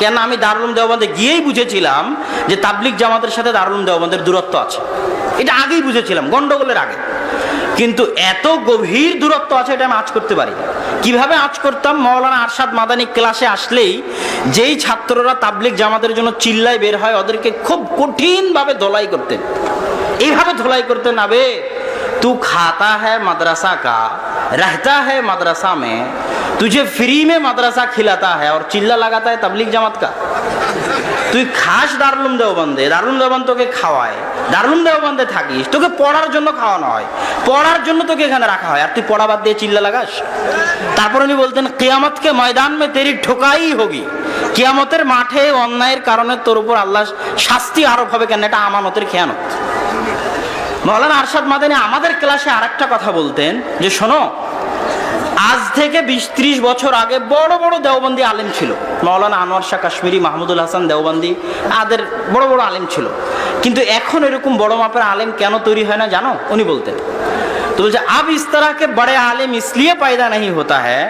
কেন আমি দারুল দেওবন্দে গিয়েই বুঝেছিলাম যে তাবলিক জামাতের সাথে দারুল দেওবন্দের দূরত্ব আছে। এটা আগেই বুঝেছিলাম, গন্ডগোলের আগে। কিন্তু এত গভীর দূরত্ব আছে এটা আমি আজ করতে পারি কীভাবে আজ করতাম? মৌলানা আরশাদ মাদানী ক্লাসে আসলেই যেই ছাত্ররা তাবলিক জামাতের জন্য চিল্লায় বের হয়, ওদেরকে খুব কঠিনভাবে ধোলাই করতেন। এইভাবে ধোলাই করতেন, আবে, তু খাতা হ্যাঁ মাদ্রাসা কা, রহতা হ্যাঁ মাদ্রাসা মে तुझे फ्री में मदरसा खिलाता है और चिल्ला लगाता है तबलीग जमात का তুই খাস দারুলুম দেওবন্দে দারুলুম দেওবন্দ তোকে খাওয়ায় দারুলুম দেওবন্দে থাকিস তোকে পড়ার জন্য খাওয়ানো হয় পড়ার জন্য তোকে এখানে রাখা হয় আর তুই পড়া বাদ দিয়ে চিল্লা লাগাস তারপর উনি বলতেন কেয়ামতকে ময়দান মে তেরি ঠোকাই হোগি কেয়ামতের মাঠে অন্যায়ের কারণে তোর উপর আল্লাহ শাস্তি আরোপ হবে কেন এটা আমানতের খেয়ানত মৌলানা আরশাদ মাদানি আমাদের ক্লাসে আরেকটা কথা বলতেন যে শোনো আজ থেকে বিশ ত্রিশ বছর আগে বড় বড় দেওবন্দি আলেম ছিল মৌলানা আনোয়ার শাহ কাশ্মীরি মাহমুদুল হাসান দেওবন্দি আদের বড় বড় আলেম ছিল কিন্তু এখন এরকম বড় মাপের আলেম কেন তৈরি হয় না জানো উনি বলতেন तो बोलते अब इस तरह के बड़े आलिम इसलिए पैदा नहीं होता है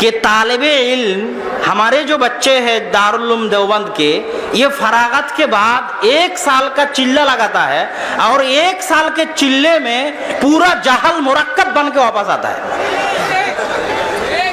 कि तालब इल्म हमारे जो बच्चे हैं दारुल्लुम देवबंद के ये फरागत के बाद एक साल का चिल्ला लगाता है और एक साल के चिल्ले में पूरा जहल मुरक्कब बन के वापस आता है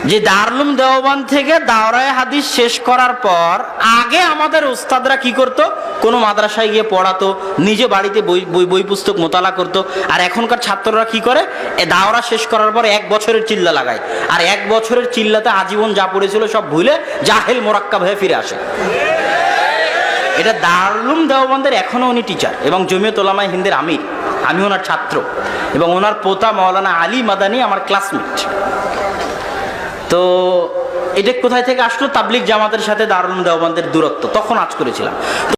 যে দারুলুম দেওবন্দ থেকে দাওরায় হাদিস শেষ করার পর আগে আমাদের ওস্তাদরা কি করতো? কোনো মাদ্রাসায় গিয়ে পড়াতো, নিজে বাড়িতে বই বই বই পুস্তক মোতালা করতো। আর এখনকার ছাত্ররা কি করে? এ দাওরা শেষ করার পর এক বছরের চিল্লা লাগায়। আর এক বছরের চিল্লাতে আজীবন যা পড়েছিল সব ভুলে জাহেল মোরাক্কাব হয়ে ফিরে আসে। এটা দারুলুম দেওবন্দের এখনও উনি টিচার এবং জমিয়ত ওলামাই হিন্দের আমির। আমি ওনার ছাত্র এবং ওনার পোতা মৌলানা আলী মাদানি আমার ক্লাসমেট তো এটা কোথায় থেকে আসলো? তাবলিক জামাতের সাথে দারুল দেওয়ানদের দূরত্ব। তখন আজ করেছিলাম।